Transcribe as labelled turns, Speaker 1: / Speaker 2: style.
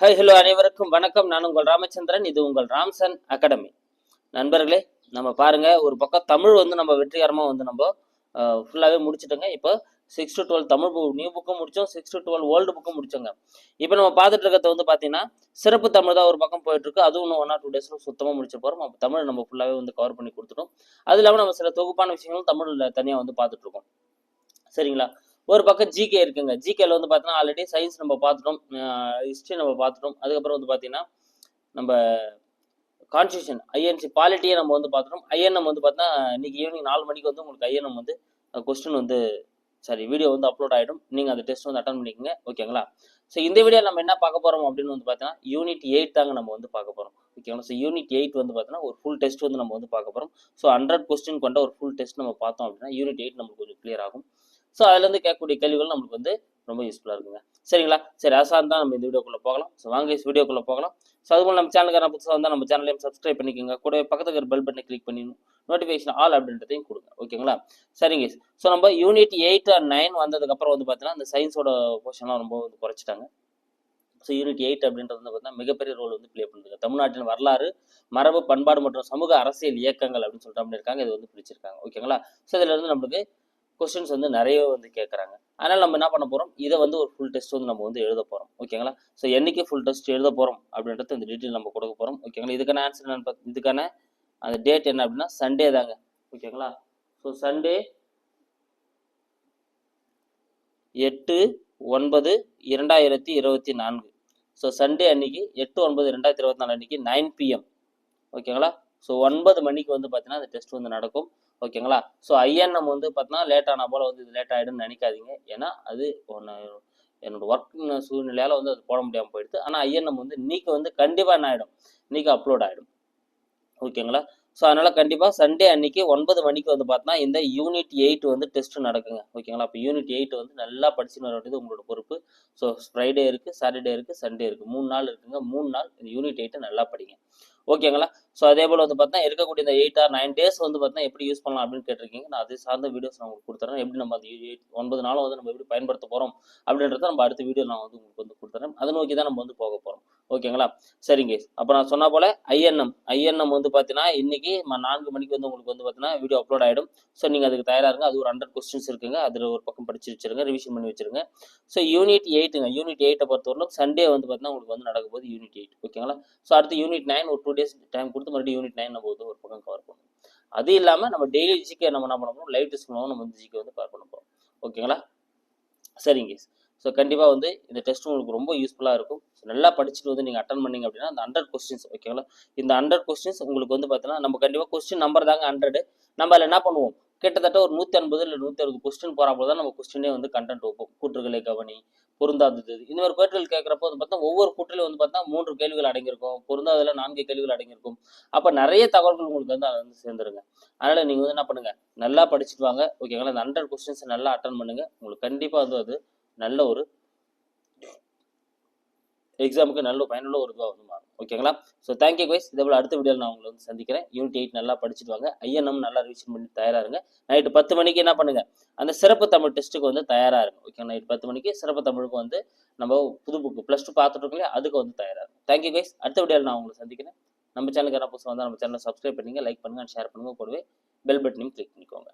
Speaker 1: Hi hello அனைவருக்கும் வணக்கம். நான் உங்கள் ராமச்சந்திரன். இது உங்கள் ராம்சன் அகாடமி. நண்பர்களே நம்ம பாருங்க ஒரு பக்கம் தமிழ் வந்து நம்ம வெற்றிகரமாக வந்து நம்ம ஃபுல்லாகவே முடிச்சுட்டோங்க. இப்போ six to twelve Tamil book new புக்கும் முடித்தோம் சிக்ஸ் டு டுவெல் ஓல்டு புக்கும் முடிச்சோங்க. இப்போ நம்ம பார்த்துட்டு இருக்கிறது வந்து பார்த்தீங்கன்னா சிறப்பு தமிழ் தான் ஒரு பக்கம் போயிட்டு இருக்கு. அதுவும் இன்னும் ஒன் ஆர் டூ டேஸில் சுத்தமாக முடிச்சு போகிறோம் நம்ம தமிழ் நம்ம ஃபுல்லாகவே வந்து கவர் பண்ணி கொடுத்துட்டோம். அது இல்லாமல் நம்ம சில தொகுப்பான விஷயங்களும் தமிழில் தனியாக வந்து பார்த்துட்ருக்கோம் சரிங்களா? ஒரு பக்கம் ஜிகே இருக்குங்க. ஜிகேல வந்து பார்த்தீங்கன்னா ஆல்ரெடி சயின்ஸ் நம்ம பார்த்துட்டோம் ஹிஸ்ட்ரி நம்ம பார்த்துட்டோம் அதுக்கப்புறம் வந்து பார்த்தீங்கன்னா நம்ம கான்ஸ்டியூஷன் ஐஎன்சி பாலிட்டியை நம்ம வந்து பார்த்துட்டோம் ஐஎன்எம் வந்து பார்த்தீங்கன்னா இன்னைக்கு ஈவினிங் நாலு மணிக்கு வந்து உங்களுக்கு ஐஎன்எம் வந்து கொஸ்டின் வந்து சாரி வீடியோ வந்து அப்லோட் ஆகிடும் நீங்கள் அந்த டெஸ்ட் வந்து அட்டன் பண்ணிக்கோங்க. ஓகேங்களா ஸோ இந்த வீடியோ நம்ம என்ன பார்க்க போகிறோம் அப்படின்னு வந்து பார்த்தீங்கன்னா யூனிட் எயிட் தாங்க நம்ம வந்து பார்க்க போகிறோம் ஓகேங்களா ஸோ யூனிட் எயிட் வந்து பார்த்தீங்கன்னா ஒரு ஃபுல் டெஸ்ட் வந்து நம்ம வந்து பார்க்க போகிறோம் ஸோ ஹண்ட்ரட் கொஸ்டின் கொண்ட ஒரு ஃபுல் டெஸ்ட் நம்ம பார்த்தோம் அப்படின்னா யூனிட் எயிட் நமக்கு கொஞ்சம் கிளியர் ஆகும். ஸோ அதுலேருந்து கேட்கக்கூடிய கேள்விகள் நம்மளுக்கு வந்து ரொம்ப யூஸ்ஃபுல்லாக இருக்குங்க. சரிங்களா? சரி அசான் தான் நம்ம இந்த வீடியோக்குள்ளே போகலாம். ஸோ வாங்க வீடியோக்குள்ளே போகலாம். ஸோ அது நம்ம சேனலுக்கு நான் புதுசாக வந்தால் நம்ம சேனலையும் சப்ஸ்கிரைப் பண்ணிக்கோங்க. கூட பக்கத்துக்கு ஒரு பெல் பட்டனை கிளிக் பண்ணி நோட்டிஃபிகேஷன் ஆல் அப்படின்றதையும் கொடுங்க. ஓகேங்களா சரிங்க. ஸோ நம்ம யூனிட் எயிட் அண்ட் நைன் வந்ததுக்கப்புறம் வந்து பார்த்தீங்கன்னா அந்த சயின்ஸோட போர்ஷன்லாம் ரொம்ப வந்து குறைச்சிட்டாங்க. ஸோ யூனிட் எயிட் அப்படின்றது வந்து பார்த்தீங்கன்னா மிகப்பெரிய ரோல் வந்து ப்ளே பண்ணுறது தமிழ்நாட்டின் வரலாறு மரபு பண்பாடு மற்றும் சமூக அரசியல் இயக்கங்கள் அப்படின்னு சொல்லிட்டு அப்படி இருக்காங்க. இது வந்து பிடிச்சிருக்காங்க ஓகேங்களா ஸோ இதுல இருந்து நம்மளுக்கு கொஸ்டின்ஸ் வந்து நிறைய வந்து கேட்குறாங்க அதனால் நம்ம என்ன பண்ண போகிறோம் இதை வந்து ஒரு ஃபுல் டெஸ்ட் வந்து நம்ம வந்து எழுத போகிறோம் ஓகேங்களா? ஸோ என்னைக்கு ஃபுல் டெஸ்ட் எழுத போகிறோம் அப்படின்றது இந்த டீட்டெயில் நம்ம கொடுக்க போகிறோம் ஓகேங்களா? இதுக்கான ஆன்சர் என்னன்னு இதுக்கான அந்த டேட் என்ன அப்படின்னா சண்டே தாங்க. ஓகேங்களா? ஸோ சண்டே எட்டு ஒன்பது இரண்டாயிரத்தி இருபத்தி நான்கு. ஸோ சண்டே அன்னைக்கு எட்டு ஒன்பது ரெண்டாயிரத்தி இருபத்தி நாலு அன்னைக்கு நைன் பிஎம் ஓகேங்களா? ஸோ ஒன்பது மணிக்கு வந்து பார்த்தீங்கன்னா அந்த டெஸ்ட் வந்து நடக்கும். ஓகேங்களா ஸோ ஐஎன்எம் வந்து பார்த்தீங்கன்னா லேட் ஆன போல் வந்து இது லேட் ஆகிடும்னு நினைக்காதீங்க. ஏன்னா அது ஒன்று என்னோட ஒர்க் சூழ்நிலையால் வந்து அது போட முடியாமல் போயிடுது. ஆனால் ஐஎன்எம் வந்து இன்னைக்கு வந்து கண்டிப்பாக என்ன ஆகிடும் இன்னைக்கு அப்லோட் ஆகிடும் ஓகேங்களா ஸோ அதனால் கண்டிப்பாக சண்டே அன்னைக்கு ஒன்பது மணிக்கு வந்து பார்த்தோன்னா இந்த யூனிட் எயிட் வந்து டெஸ்ட் நடக்குங்க. ஓகேங்களா அப்போ யூனிட் எயிட் வந்து நல்லா படிச்சுன்னு வர வேண்டியது உங்களோட பொறுப்பு. ஸோ ஃப்ரைடே இருக்குது சாட்டர்டே இருக்குது சண்டே இருக்குது மூணு நாள் இருக்குங்க. மூணு நாள் இந்த யூனிட் எயிட்டை நல்லா படிங்க. ஓகேங்களா? ஸோ அதே போல் வந்து பார்த்தா இருக்கக்கூடிய இந்த எயிட் ஆர் நைன் டேஸ் வந்து பார்த்தீங்கன்னா எப்படி யூஸ் பண்ணலாம் அப்படின்னு கேட்டிருக்கீங்க. நான் அது சார்ந்த வீடியோஸ் நான் உங்களுக்கு கொடுத்துறேன். எப்படி நம்ம அது எயிட் ஒன்பது நாளும் வந்து நம்ம எப்படி பயன்படுத்த போகிறோம் அப்படின்றத நம்ம அடுத்த வீடியோ நான் வந்து உங்களுக்கு வந்து கொடுத்துறேன். அதை நோக்கி தான் நம்ம வந்து போக போகிறோம் ஓகேங்களா? சரிங்க. அப்போ நான் சொன்ன போல ஐஎன்எம் ஐஎன்எம் வந்து பார்த்தீங்கன்னா இன்னைக்கு நான்கு மணிக்கு வந்து உங்களுக்கு வந்து பார்த்தீங்கன்னா வீடியோ அப்லோட் ஆகிடும் ஸோ நீங்கள் அதுக்கு தயாராக இருங்க. அது ஒரு ஹண்ட்ரட் கொஸ்டின்ஸ் இருக்குங்க. அதில் ஒரு பக்கம் படிச்சு வச்சிருங்க. ரிவிஷன் பண்ணி வச்சிருங்க. ஸோ யூனிட் எயிட்டுங்க யூனிட் எயிட்டை பொறுத்தவரைக்கும் சண்டே வந்து பார்த்தீங்கன்னா உங்களுக்கு வந்து நடக்க போகுது யூனிட் எயிட் ஓகேங்களா? ஸோ அடுத்து யூனிட் நைன் ஒரு டூ டேஸ் டைம் கொடுத்து மறுபடியும் யூனிட் நைன் நம்ம வந்து ஒரு பக்கம் கவர் பண்ணுவோம் அது இல்லாமல் நம்ம டெய்லி ஜிக்கே நம்ம என்ன பண்ண போகிறோம் லைவ் டெஸ்ட் மூலமாக நம்ம வந்து ஜிக்கே வந்து கவர் பண்ண போகிறோம் ஓகேங்களா? சரிங்க. ஸோ கண்டிப்பாக வந்து இந்த டெஸ்ட் உங்களுக்கு ரொம்ப யூஸ்ஃபுல்லாக இருக்கும். ஸோ நல்லா படிச்சுட்டு வந்து நீங்கள் அட்டன் பண்ணீங்க அப்படின்னா அந்த ஹண்ட்ரட் கொஸ்டின்ஸ் ஓகேங்களா இந்த ஹண்ட்ரட் கொஸ்டின்ஸ் உங்களுக்கு வந்து பார்த்தீங்கன்னா நம்ம கண்டிப்பாக கொஸ்டின் நம்பர் தாங்க ஹண்ட்ரடு நம்ம அதில் என்ன பண்ணுவோம்? கிட்டத்தட்ட ஒரு நூற்றி ஐம்பது இல்லை நூற்றி அறுபது கொஸ்டின் போகிறப்போ தான் நம்ம கொஸ்டினே வந்து கண்டென்ட் வைப்போம். கூற்றுகளை கவனி பொருந்தாதது. இந்த மாதிரி கேள்விகள் கேட்குறப்போ வந்து பார்த்தா ஒவ்வொரு கூற்றிலும் வந்து பார்த்தா மூன்று கேள்விகள் அடங்கியிருக்கும். பொருந்தாததில் நான்கு கேள்விகள் அடங்கியிருக்கும். அப்போ நிறைய தகவல்கள் உங்களுக்கு வந்து அதை வந்து சேர்ந்துருங்க. அதனால் நீங்கள் வந்து என்ன பண்ணுங்கள் நல்லா படிச்சுட்டு வாங்க. ஓகேங்களா இந்த ஹண்ட்ரட் கொஸ்டின்ஸ் நல்லா அட்டன் பண்ணுங்கள் உங்களுக்கு கண்டிப்பாக வந்து அது நல்ல ஒரு எக்ஸாமுக்கு நல்ல பயனுள்ள ஒரு இதுவாக வந்து மாறும். ஓகேங்களா ஸோ தேங்க்யூ guys. இதே போல் அடுத்த வீடியோவில் நான் உங்களை வந்து சந்திக்கிறேன். யூனிட் எயிட் நல்லா படிச்சுட்டு வாங்க. ஐஎன்எம் நல்லா ரிவிஷன் பண்ணி தயாராக இருங்க. நைட்டு பத்து மணிக்கு என்ன பண்ணுங்க? அந்த சிறப்பு தமிழ் டெஸ்ட்டுக்கு வந்து தயாராக இருங்க. ஓகே நைட் பத்து மணிக்கு சிறப்பு தமிழுக்கு வந்து நம்ம புது புக்கு ப்ளஸ் டூ பார்த்துட்டு இருக்கோம் இல்லையா? அதுக்கு வந்து தயாராக இருக்கும் தேங்க்யூ guys. அடுத்த வீடியோவில் நான் உங்களை சந்திக்கிறேன். நம்ம சேனலுக்கு என்ன புதுசாக வந்தால் நம்ம சேனலை சப்ஸ்கிரைப் பண்ணுங்கள் லைக் பண்ணுங்கள் ஷேர் பண்ணுங்கள் கூடவே பெல் பட்டனையும் கிளிக் பண்ணிக்கோங்க.